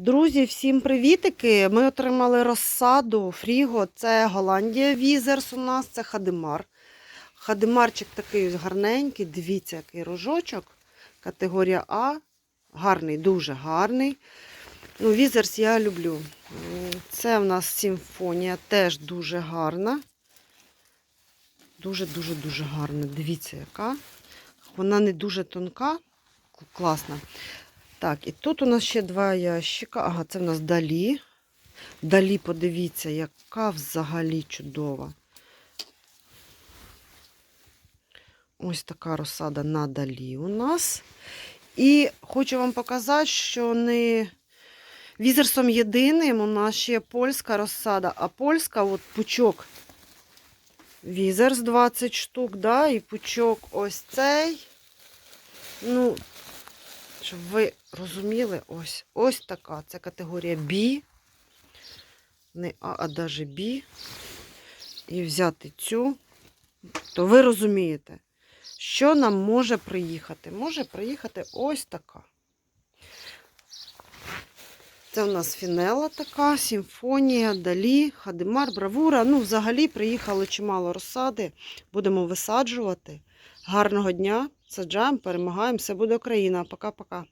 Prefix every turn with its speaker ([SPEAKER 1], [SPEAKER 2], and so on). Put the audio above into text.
[SPEAKER 1] Друзі, всім привітики! Ми отримали розсаду Фріго. Це Голландія Візерс у нас, це Хадимар. Хадимарчик такий гарненький. Дивіться, який рожочок. Категорія А. Гарний, дуже гарний. Ну, Візерс я люблю. Це в нас симфонія, теж дуже гарна. Дуже-дуже дуже гарна. Дивіться, яка. Вона не дуже тонка, класна. Так, і тут у нас ще два ящика. Ага, це в нас далі. Далі, подивіться, яка взагалі чудова. Ось така розсада на далі у нас. І хочу вам показати, що не візерсом єдиним у нас ще польська розсада, а польська от пучок. Візерс 20 штук, да, і пучок ось цей. Ну, щоб ви розуміли, ось ось така. Це категорія B. Не А, а даже B. І взяти цю, то ви розумієте, що нам може приїхати. Може приїхати ось така. Це у нас фінела така, симфонія, далі, хадимар, бравура. Ну, взагалі приїхало чимало розсади. Будемо висаджувати. Гарного дня! Саджаємо, перемагаємо. Все буде Україна. Пока-пока.